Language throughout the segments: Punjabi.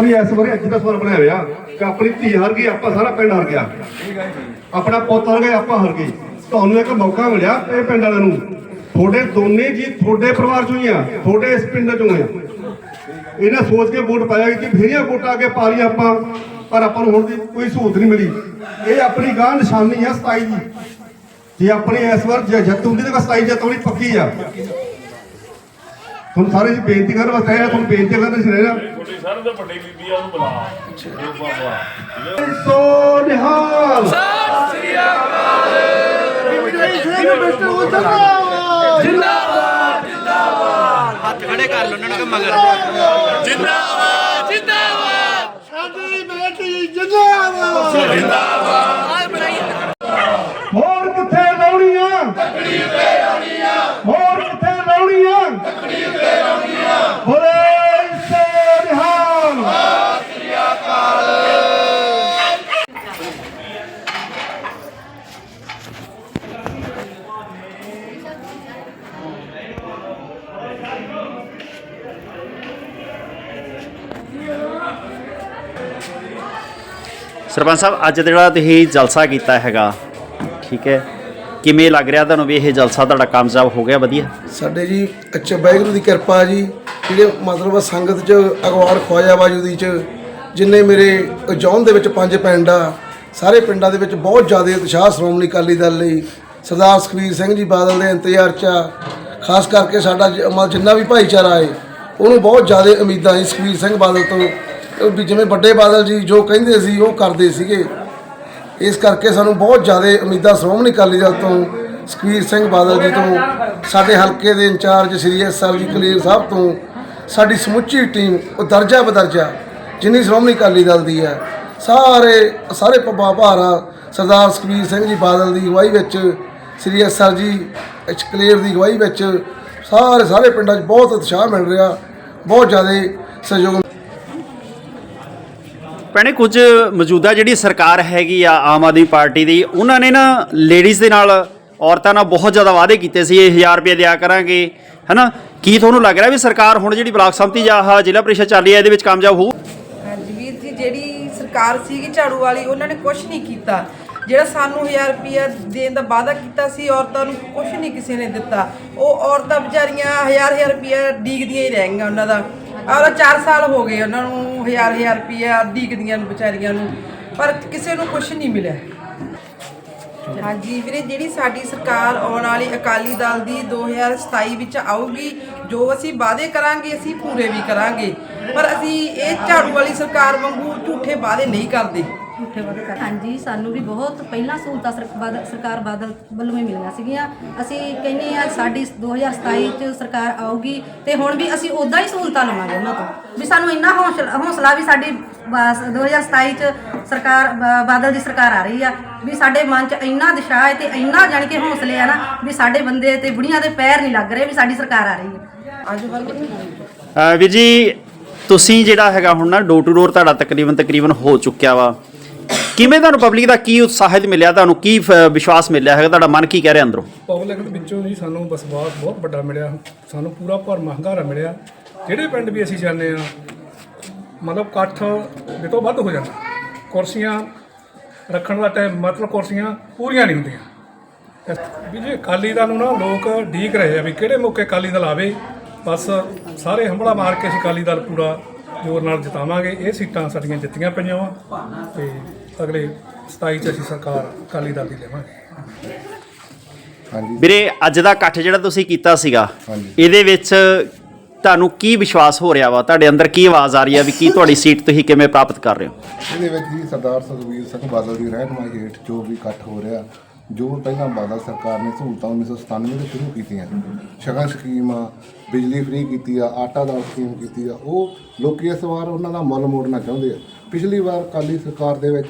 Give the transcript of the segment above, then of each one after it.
ਆਪਣੀ ਇਸ ਵਾਰੀ ਅੱਜ ਦਾ ਸਵਾਲ ਬਣਿਆ ਹੋਇਆ ਕਿ ਆਪਣੀ ਧੀ ਹਾਰ ਗਈ, ਆਪਾਂ ਸਾਰਾ ਪਿੰਡ ਹਾਰ ਗਿਆ। ਆਪਣਾ ਪੁੱਤ ਹਾਰ ਗਿਆ, ਆਪਾਂ ਹਾਰ ਗਏ। ਤੁਹਾਨੂੰ ਇੱਕ ਮੌਕਾ ਮਿਲਿਆ ਇਹ ਪਿੰਡ ਵਾਲਿਆਂ ਨੂੰ। ਤੁਹਾਡੇ ਦੋਨੇ ਜੀ ਤੁਹਾਡੇ ਪਰਿਵਾਰ ਚੋਂ ਹੀ ਆ, ਤੁਹਾਡੇ ਇਸ ਪਿੰਡ ਚੋਂ ਆ। ਇਹਨਾਂ ਸੋਚ ਕੇ ਵੋਟ ਪਾਇਆ ਕਿ ਫੇਰੀਆਂ ਵੋਟਾਂ ਅੱਗੇ ਪਾ ਲਈ ਆਪਾਂ, ਪਰ ਆਪਾਂ ਨੂੰ ਹੁਣ ਦੀ ਕੋਈ ਸਹੂਲਤ ਨਹੀਂ ਮਿਲੀ। ਇਹ ਆਪਣੀ ਗਾਂ ਨਿਸ਼ਾਨੀ ਆ 27 ਦੀ। ਜੇ ਆਪਣੀ ਇਸ ਵਾਰ ਜੇ ਜਿੱਤ ਹੁੰਦੀ ਤਾਂ 27 ਜਿੱਤ ਹੋਣੀ ਪੱਕੀ ਆ। ਤੁਹਾਨੂੰ ਸਾਰੇ ਜੀ ਬੇਨਤੀ ਕਰਨ ਵਾਸਤੇ ਆਇਆ ਤੁਹਾਨੂੰ ਬੇਨਤੀ ਕਰਨ ਸੀ ਰਹਿਣਾ ਛੋਟੀ ਸਰ ਤੇ ਵੱਡੀ ਬੀਬੀ ਆ ਉਹਨੂੰ ਬੁਲਾ ਉਹ ਬਾਬਾ ਸੋ ਨਿਹਾਲ ਹੱਥ ਖੜੇ ਕਰ ਲਓ ਉਹਨਾਂ ਨੂੰ ਕਿ ਮਗਰ। ਜਿੰਦਾਬਾਦ। ਜਿੰਦਾਬਾਦ। ਸਾਡੀ ਬੇਟੀ ਜਿੰਦਾਬਾਦ। ਹੋਰ ਕਿੱਥੇ ਲਾਉਣੀਆਂ ਤਕੜੀ ਤੇ ਲਾਉਣੀਆਂ ਹੋਰ ਕਿੱਥੇ ਲਾਉਣੀਆਂ ਤਕੜੀ ਤੇ ਲਾਉਣੀਆਂ ਬੋਲੇ ਸੋ ਨਿਹਾਲ ਸਰਪੰਚ ਸਾਹਿਬ, ਅੱਜ ਜਿਹੜਾ ਤੁਸੀਂ ਜਲਸਾ ਕੀਤਾ ਹੈਗਾ, ਠੀਕ ਹੈ, ਕਿਵੇਂ ਲੱਗ ਰਿਹਾ ਤੁਹਾਨੂੰ ਵੀ ਇਹ ਜਲਸਾ ਤੁਹਾਡਾ ਕਾਮਯਾਬ ਹੋ ਗਿਆ, ਵਧੀਆ ਸਾਡੇ ਜੀ ਅੱਛਾ ਵਾਹਿਗੁਰੂ ਦੀ ਕਿਰਪਾ ਜੀ, ਜਿਹੜੇ ਮਤਲਬ ਸੰਗਤ ਚ ਅਗਵਾੜ ਖਵਾਜਾ ਬਾਜੂਦੀ ਚ, ਜਿੰਨੇ ਮੇਰੇ ਜੌਨ ਦੇ ਵਿੱਚ ਪੰਜ ਪਿੰਡ ਆ, ਸਾਰੇ ਪਿੰਡਾਂ ਦੇ ਵਿੱਚ ਬਹੁਤ ਜ਼ਿਆਦਾ ਉਤਸ਼ਾਹ, ਸ਼੍ਰੋਮਣੀ ਅਕਾਲੀ ਦਲ ਲਈ ਸਰਦਾਰ ਸੁਖਬੀਰ ਸਿੰਘ ਜੀ ਬਾਦਲ ਦੇ ਇੰਤਜ਼ਾਰ ਚ ਆ। ਖਾਸ ਕਰਕੇ ਸਾਡਾ ਜਿੰਨਾ ਵੀ ਭਾਈਚਾਰਾ ਹੈ ਉਹਨੂੰ ਬਹੁਤ ਜ਼ਿਆਦਾ ਉਮੀਦਾਂ ਸੀ ਸੁਖਬੀਰ ਸਿੰਘ ਬਾਦਲ ਤੋਂ ਵੀ ਜਿਵੇਂ ਵੱਡੇ ਬਾਦਲ ਜੀ ਜੋ ਕਹਿੰਦੇ ਸੀ, ਉਹ ਕਰਦੇ ਸੀਗੇ। ਇਸ ਕਰਕੇ ਸਾਨੂੰ ਬਹੁਤ ਜ਼ਿਆਦਾ ਉਮੀਦਾਂ ਸ਼੍ਰੋਮਣੀ ਅਕਾਲੀ ਦਲ ਤੋਂ, ਸੁਖਬੀਰ ਸਿੰਘ ਬਾਦਲ ਜੀ ਤੋਂ, ਸਾਡੇ ਹਲਕੇ ਦੇ ਇੰਚਾਰਜ ਸ਼੍ਰੀ ਐਸ ਆਰ ਜੀ ਕਲੀਰ ਸਾਹਿਬ ਤੋਂ, ਸਾਡੀ ਸਮੁੱਚੀ ਟੀਮ, ਉਹ ਦਰਜਾ ਬਦਰਜਾ ਜਿੰਨੀ ਸ਼੍ਰੋਮਣੀ ਅਕਾਲੀ ਦਲ ਦੀ ਹੈ। ਸਾਰੇ ਸਾਰੇ ਪੱਬਾ ਭਾਰਾ ਸਰਦਾਰ ਸੁਖਬੀਰ ਸਿੰਘ ਜੀ ਬਾਦਲ ਦੀ ਅਗਵਾਈ ਵਿੱਚ, Shri S R G H Kler ਦੀ ਅਗਵਾਈ ਵਿੱਚ, ਸਾਰੇ ਸਾਰੇ ਪਿੰਡਾਂ 'ਚ ਬਹੁਤ ਉਤਸ਼ਾਹ ਮਿਲ ਰਿਹਾ, ਬਹੁਤ ਜ਼ਿਆਦਾ ਸਹਿਯੋਗ ਭੈਣੇ, ਕੁਝ ਮੌਜੂਦਾ ਜਿਹੜੀ ਸਰਕਾਰ ਹੈਗੀ ਆ, ਆਮ ਆਦਮੀ ਪਾਰਟੀ ਦੀ, ਉਹਨਾਂ ਨੇ ਨਾ ਲੇਡੀਜ਼ ਦੇ ਨਾਲ ਔਰਤਾਂ ਨਾਲ ਬਹੁਤ ਜ਼ਿਆਦਾ ਵਾਅਦੇ ਕੀਤੇ ਸੀ, ਇਹ 1000 ਰੁਪਏ ਦਿਆ ਕਰਾਂਗੇ, ਹੈਨਾ? ਕੀ ਤੁਹਾਨੂੰ ਲੱਗ ਰਿਹਾ ਵੀ ਸਰਕਾਰ ਹੁਣ ਜਿਹੜੀ ਬਲਾਕ ਸੰਮਤੀ ਜਾਂ ਆਹ ਜ਼ਿਲ੍ਹਾ ਪ੍ਰੀਸ਼ਦ ਚੱਲ ਰਹੀ ਹੈ, ਇਹਦੇ ਵਿੱਚ ਕਾਮਯਾਬ ਹੋਊ? ਹਾਂਜੀ ਵੀਰ ਜੀ, ਜਿਹੜੀ ਸਰਕਾਰ ਸੀਗੀ ਝਾੜੂ ਵਾਲੀ, ਉਹਨਾਂ ਨੇ ਕੁਝ ਨਹੀਂ ਕੀਤਾ। ਜਿਹੜਾ ਸਾਨੂੰ 1000 ਰੁਪਇਆ ਦੇਣ ਦਾ ਵਾਅਦਾ ਕੀਤਾ ਸੀ, ਔਰਤਾਂ ਨੂੰ ਕੁਝ ਨਹੀਂ ਕਿਸੇ ਨੇ ਦਿੱਤਾ। ਉਹ ਔਰਤਾਂ ਵਿਚਾਰੀਆਂ 1000 1000 ਰੁਪਇਆ ਡੀਕਦੀਆਂ ਹੀ ਰਹਿ ਗਈਆਂ ਉਹਨਾਂ ਦਾ। ਆਹ 4 ਸਾਲ ਹੋ ਗਏ ਉਹਨਾਂ ਨੂੰ 1000 1000 ਰੁਪਇਆ ਡੀਕਦੀਆਂ ਨੂੰ ਵਿਚਾਰੀਆਂ ਨੂੰ। ਪਰ ਕਿਸੇ ਨੂੰ ਕੁਝ ਨਹੀਂ ਮਿਲਿਆ। ਹਾਂਜੀ ਵੀਰੇ ਜਿਹੜੀ ਸਾਡੀ ਸਰਕਾਰ ਆਉਣ ਵਾਲੀ ਅਕਾਲੀ ਦਲ ਦੀ 2027 ਵਿੱਚ ਆਊਗੀ ਜੋ ਅਸੀਂ ਵਾਅਦੇ ਕਰਾਂਗੇ ਅਸੀਂ ਪੂਰੇ ਵੀ ਕਰਾਂਗੇ। ਪਰ ਅਸੀਂ ਇਹ ਝਾੜੂ ਵਾਲੀ ਸਰਕਾਰ ਵਾਂਗੂ ਝੂਠੇ ਵਾਅਦੇ ਨਹੀਂ ਕਰਦੇ। ਝੂਠੇ ਵਾਅਦੇ ਕਰ ਹਾਂਜੀ ਸਾਨੂੰ ਵੀ ਬਹੁਤ ਪਹਿਲਾਂ ਸਹੂਲਤਾਂ ਬਾਦਲ- ਸਰਕਾਰ ਬਾਦਲ ਵੱਲੋਂ ਹੀ ਮਿਲੀਆਂ ਸੀਗੀਆਂ। ਅਸੀਂ ਕਹਿੰਦੇ ਆ ਸਾਡੀ 2027 ਚ ਸਰਕਾਰ ਆਊਗੀ ਤੇ ਹੁਣ ਵੀ ਅਸੀਂ ਉਦਾਂ ਹੀ ਸਹੂਲਤਾਂ ਲਵਾਂਗੇ ਉਹਨਾਂ ਤੋਂ। ਵੀ ਸਾਨੂੰ ਇੰਨਾ ਹੌਸਲਾ ਹੌਸਲਾ ਵੀ ਸਾਡੀ ਬਸ 2027 ਚ ਸਰਕਾਰ ਬ- ਬਾਦਲ ਦੀ ਸਰਕਾਰ ਆ ਰਹੀ ਆ ਵੀ ਸਾਡੇ ਮਨ ਚ ਇੰਨਾ ਦਿਸ਼ਾ ਹੈ ਤੇ ਇੰਨਾ ਜਾਣੀ ਕਿ ਹੌਸਲੇ ਆ ਨਾ ਵੀ ਸਾਡੇ ਬੰਦੇ ਤੇ ਬੁੜੀਆਂ ਦੇ ਪੈਰ ਨਹੀਂ ਲੱਗ ਰਹੇ ਵੀ ਸਾਡੀ ਸਰਕਾਰ ਆ ਰਹੀ ਹੈ। ਅਹ ਵੀਰ ਜੀ ਤੁਸੀਂ ਜਿਹੜਾ ਹੈਗਾ ਹੁਣ ਨਾ ਡੋਰ ਟੂ ਡੋਰ ਤੁਹਾਡਾ ਤਕਰੀਬਨ ਤਕਰੀਬਨ ਹੋ ਚੁੱਕਿਆ ਵਾ। ਕਿਵੇਂ ਤੁਹਾਨੂੰ ਪਬਲਿਕ ਦਾ ਕੀ ਉਤਸ਼ਾਹਿਤ ਮਿਲਿਆ? ਤੁਹਾਨੂੰ ਕੀ ਵਿਸ਼ਵਾਸ ਮਿਲਿਆ ਹੈਗਾ? ਤੁਹਾਡਾ ਮਨ ਕੀ ਕਹਿ ਰਿਹਾ ਅੰਦਰੋਂ? ਪਬਲਿਕ ਦੇ ਵਿੱਚੋਂ ਜੀ ਸਾਨੂੰ ਵਿਸ਼ਵਾਸ ਬਹੁਤ ਵੱਡਾ ਮਿਲਿਆ। ਸਾਨੂੰ ਪੂਰਾ ਭਰਮਾ ਹੰਗਾਰਾ ਮਿਲਿਆ। ਜਿਹੜੇ ਪਿੰਡ ਵੀ ਅਸੀਂ ਜਾਂਦੇ ਆ ਮਤਲਬ ਇਕੱਠ ਦੇ ਤੋਂ ਵੱਧ ਹੋ ਜਾਂਦਾ। ਕੁਰਸੀਆਂ ਰੱਖਣ ਦਾ ਟਾਈਮ ਮਤਲਬ ਕੁਰਸੀਆਂ ਪੂਰੀਆਂ ਨਹੀਂ ਹੁੰਦੀਆਂ। ਇਸ- ਵੀ ਜੀ ਅਕਾਲੀ ਦਲ ਨੂੰ ਨਾ ਲੋਕ ਢੀਕ ਰਹੇ ਆ ਵੀ ਕਿਹੜੇ ਮੌਕੇ ਅਕਾਲੀ ਦਲ ਆਵੇ, ਬਸ ਸਾਰੇ ਹੰਬੜਾ ਮਾਰ ਕੇ ਅਸੀਂ ਅਕਾਲੀ ਦਲ ਪੂਰਾ ਜ਼ੋਰ ਨਾਲ ਜਿਤਾਵਾਂਗੇ। ਇਹ ਸੀਟਾਂ ਸਾਡੀਆਂ ਜਿੱਤੀਆਂ ਪਈਆਂ ਵਾ। ਤੇ ਅਗਲੇ 27 ਚ ਅਸੀਂ ਸਰਕਾਰ ਅਕਾਲੀ ਦਲ ਦੀ ਲਵਾਂਗੇ ਵੀਰੇ ਅੱਜ ਦਾ ਇਕੱਠ ਜਿਹੜਾ ਤੁਸੀਂ ਕੀਤਾ ਸੀਗਾ ਹਾਂਜੀ। ਇਹਦੇ ਵਿੱਚ ਤੁਹਾਨੂੰ ਕੀ ਵਿਸ਼ਵਾਸ ਹੋ ਰਿਹਾ ਵਾ? ਤੁਹਾਡੇ ਅੰਦਰ ਕੀ ਆਵਾਜ਼ ਆ ਰਹੀ ਹੈ ਵੀ ਕੀ ਤੁਹਾਡੀ ਸੀਟ ਤੁਸੀਂ ਕਿਵੇਂ ਪ੍ਰਾਪਤ ਕਰ ਰਹੇ ਹੋ? ਇਹਦੇ ਵਿੱਚ ਜੀ ਸਰਦਾਰ ਸੁਖਬੀਰ ਸਿੰਘ ਬਾਦਲ ਦੀ ਰਹਿਨਮਾਈ ਹੇਠ ਜੋ ਵੀ ਇਕੱਠ ਹੋ ਰਿਹਾ ਜੋ ਪਹਿਲਾਂ ਬਾਦਲ ਸਰਕਾਰ ਨੇ ਸਹੂਲਤਾਂ 1997 ਵਿੱਚ ਸ਼ੁਰੂ ਕੀਤੀਆਂ ਸ਼ਗਨ ਸਕੀਮ ਆ, ਬਿਜਲੀ ਫ੍ਰੀ ਕੀਤੀ ਆ, ਆਟਾ ਦਾਲ ਸਕੀਮ ਕੀਤੀ ਆ, ਉਹ ਲੋਕੀ ਇਸ ਵਾਰ ਉਹਨਾਂ ਦਾ ਮੁੱਲ ਮੋੜਨਾ ਚਾਹੁੰਦੇ ਆ। ਪਿਛਲੀ ਵਾਰ ਕਾਲੀ ਸਰਕਾਰ ਦੇ ਵਿੱਚ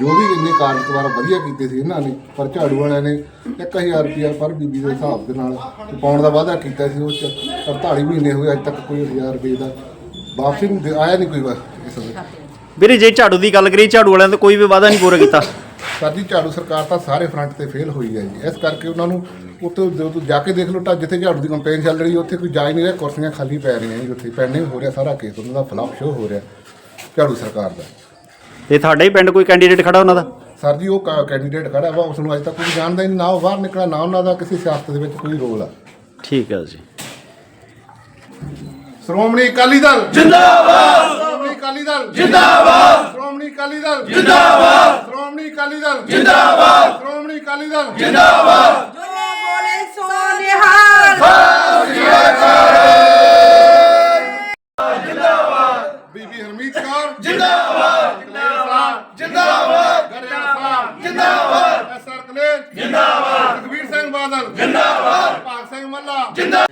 ਜੋ ਵੀ ਇੰਨੇ ਕਾਰਜਕਾਰ ਵਧੀਆ ਕੀਤੇ ਸੀ ਇਹਨਾਂ ਨੇ, ਪਰ ਝਾੜੂ ਵਾਲਿਆਂ ਨੇ 1000 ਰੁਪਇਆ ਪਰ ਬੀਬੀ ਦੇ ਹਿਸਾਬ ਦੇ ਨਾਲ ਪਾਉਣ ਦਾ ਵਾਅਦਾ ਕੀਤਾ ਸੀ, ਉਹ 'ਚ 48 ਮਹੀਨੇ ਹੋਏ ਅੱਜ ਤੱਕ ਕੋਈ 1000 ਰੁਪਏ ਦਾ ਵਾਪਸੀ ਨਹੀਂ ਆਇਆ ਨਹੀਂ ਕੋਈ ਵਾ ਇਸ ਵੇਲੇ। ਵੀਰੇ, ਜੇ ਝਾੜੂ ਦੀ ਗੱਲ ਕਰੀਏ, ਝਾੜੂ ਵਾਲਿਆਂ ਦਾ ਕੋਈ ਵੀ ਵਾਅਦਾ ਨਹੀਂ ਪੂਰਾ ਕੀਤਾ। ਸਾਡੀ ਝਾੜੂ ਸਰਕਾਰ ਤਾਂ ਸਾਰੇ ਫਰੰਟ ਤੇ ਫੇਲ ਹੋਈ ਹੈ ਜੀ। ਇਸ ਕਰਕੇ ਉਹਨਾਂ ਨੂੰ ਉੱਥੇ ਜਦੋਂ ਜਾ ਕੇ ਦੇਖ ਲਓ ਤਾਂ ਜਿੱਥੇ ਝਾੜੂ ਦੀ ਕੰਪੇਨ ਚੱਲ ਰਹੀ ਉੱਥੇ ਕੋਈ ਜਾ ਹੀ ਨਹੀਂ ਰਿਹਾ ਕੁਰਸੀਆਂ ਖਾਲੀ ਪੈ ਰਹੀਆਂ ਜੀ ਉੱਥੇ। ਪੈਂਡਿੰਗ ਹੋ ਰਿਹਾ ਸਾਰਾ ਕੇਸ ਉਹਨਾਂ ਦਾ ਫਲਪ ਸ਼ੋ ਹੋ ਰਿਹਾ ਝਾੜੂ ਸਰਕਾਰ ਦਾ। ਤੇ ਤੁਹਾਡੇ ਹੀ ਪਿੰਡ ਕੋਈ ਕੈਂਡੀਡੇਟ ਖੜਾ ਉਹਨਾਂ ਦਾ? ਸਰ ਜੀ ਉਹ ਕੈਂਡੀਡੇਟ ਖੜਾ ਵਾ ਉਸ ਨੂੰ ਅਜੇ ਤੱਕ ਕੋਈ ਜਾਣਦਾ ਹੀ ਨਹੀਂ ਨਾ ਉਹ ਬਾਹਰ ਨਿਕਲਿਆ ਨਾ ਉਹਨਾਂ ਦਾ ਕਿਸੇ ਸਿਆਸਤ ਦੇ ਵਿੱਚ ਕੋਈ ਰੋਲ ਆ। ਠੀਕ ਹੈ ਜੀ। ਸ਼੍ਰੋਮਣੀ ਅਕਾਲੀ ਦਲ। ਜਿੰਦਾਬਾਦ! ਅਕਾਲੀ ਦਲ। ਜਿੰਦਾਬਾਦ। ਸ਼੍ਰੋਮਣੀ ਅਕਾਲੀ ਦਲ। ਜਿੰਦਾਬਾਦ। ਸ਼੍ਰੋਮਣੀ ਅਕਾਲੀ ਦਲ। ਜਿੰਦਾਬਾਦ। ਸ਼੍ਰੋਮਣੀ ਅਕਾਲੀ ਦਲ। ਜੋ ਬੋਲੇ ਸੋ ਨਿਹਾਲ ਬੀਬੀ ਹਰਮੀਤ ਕੌਰ। ਜਿੰਦਾਬਾਦ। ਜਿੰਦਾਬਾਦ। ਜਿੰਦਾਬਾਦ। ਜਿੰਦਾਬਾਦ ਐਸਆਰ ਜਿੰਦਾਬਾਦ। ਸਿੰਘ ਬਾਦਲ। ਜਿੰਦਾਬਾਦ। ਭਾਗ ਸਿੰਘ ਮੱਲਾ।